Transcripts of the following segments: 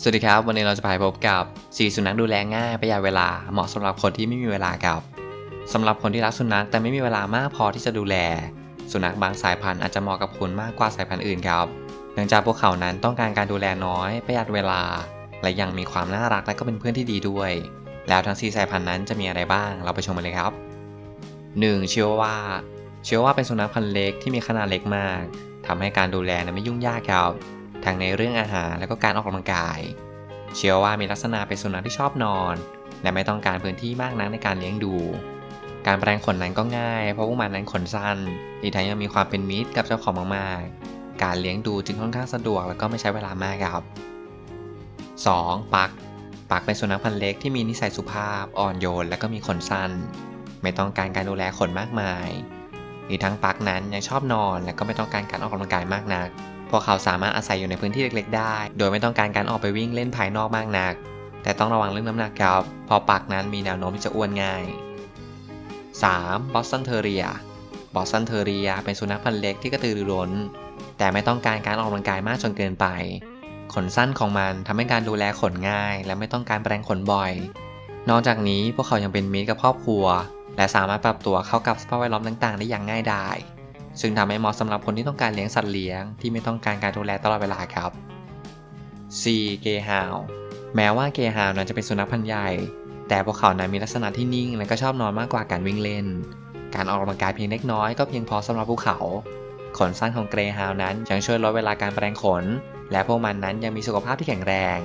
สวัสดีครับ วันนี้เราจะไปพบกับ 4 สุนัขดูแลง่ายประหยัดเวลาเหมาะสำหรับคนที่ไม่มีเวลาครับสำหรับคนที่รักสุนัขแต่ไม่มีเวลามากพอที่จะดูแล สุนัขบางสายพันธุ์อาจจะเหมาะกับคุณมากกว่าสายพันธุ์อื่นครับเนื่องจากพวกเขานั้นต้องการการดูแลน้อยประหยัดเวลา และยังมีความน่ารักและก็เป็นเพื่อนที่ดีด้วย แล้วทั้ง 4 สายพันธุ์นั้นจะมีอะไรบ้างเราไปชมกันเลยครับ 1. ชิวาว่าเชิวาว่าเป็นสุนัขพันธุ์เล็กที่มีขนาดเล็กมากทำให้การดูแลนั้นไม่ยุ่งยากครับ ทั้งในเรื่องอาหารและก็การออกกำลังกาย เชื่อว่ามีลักษณะเป็นสุนัขที่ชอบนอน และไม่ต้องการพื้นที่มากนักในการเลี้ยงดู การแปรงขนนั้นก็ง่าย เพราะพวกมันนั้นขนสั้นอีกทั้งยังมีความเป็นมิตรกับเจ้าของมากๆ การเลี้ยงดูจึงค่อนข้างสะดวกและก็ไม่ใช้เวลามากครับ 2. ปัก ปักเป็นสุนัขพันธุ์เล็กที่มีนิสัยสุภาพ อ่อนโยน และก็มีขนสั้น ไม่ต้องการการดูแลขนมากมายอีกทั้งปักนั้นยังชอบนอนและก็ไม่ต้องการการออกกำลังกายมากนัก พวกเขาสามารถอาศัยอยู่ในพื้นที่เล็กๆ ได้ โดยไม่ต้องการการออกไปวิ่งเล่นภายนอกมากนัก แต่ต้องระวังเรื่องน้ำหนักครับพอปักนั้นมีแนวโน้มที่จะอ้วนง่าย 3. บอสตันเทอรีย บอสตันเทอรียเป็นสุนัขพันธุ์เล็กที่กระตือรือร้น แต่ไม่ต้องการการออกกำลังกายมากจนเกินไป ขนสั้นของมันทำให้การดูแลขนง่าย และไม่ต้องการแปรงขนบ่อย นอกจากนี้พวกเขายังเป็นมิตรกับครอบครัว และสามารถปรับตัวเข้ากับสภาพแวดล้อมต่างๆ ได้อย่างง่ายดาย ซึ่งทำให้เหมาะสำหรับคนที่ต้องการเลี้ยงสัตว์เลี้ยงที่ไม่ต้องการการดูแลตลอดเวลาครับ C. เกฮาวแม้ว่าเกฮาวนั้นจะเป็นสุนัขพันธุ์ใหญ่ แต่พวกเขานั้นมีลักษณะที่นิ่ง และก็ชอบนอนมากกว่าการวิ่งเล่น การออกกำลังกายเพียงเล็กน้อยก็เพียงพอสำหรับพวกเขา ขนสั้นของเกรฮาวนั้นยังช่วยลดเวลาการแปรงขน และพวกมันนั้นยังมีสุขภาพที่แข็งแรง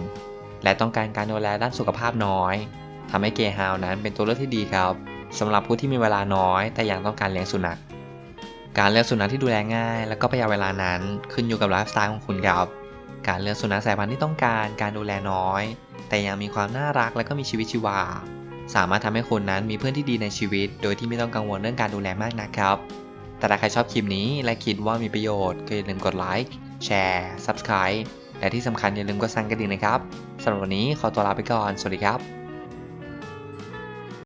และต้องการการดูแลด้านสุขภาพน้อยทำให้เกฮาวนั้นเป็นตัวเลือกที่ดีครับสำหรับผู้ที่มีเวลาน้อย แต่ยังต้องการเลี้ยงสุนัข การเลือกสุนัขที่ดูแลง่าย และก็ประหยัดเวลานั้นขึ้นอยู่กับไลฟ์สไตล์ของคุณครับ การเลือกสุนัขสายพันธุ์ที่ต้องการการดูแลน้อย แต่ยังมีความน่ารักและก็มีชีวิตชีวา สามารถทำให้คุณนั้นมีเพื่อนที่ดีในชีวิต โดยที่ไม่ต้องกังวลเรื่องการดูแลมากนะครับ แต่ถ้าใครชอบคลิปนี้และคิดว่ามีประโยชน์ก็อย่าลืมกดไลค์แชร์ Subscribe และที่สำคัญอย่าลืมกดสั่นกระดิ่งนะครับสำหรับวันนี้ขอตัวลาไปก่อน สวัสดีครับ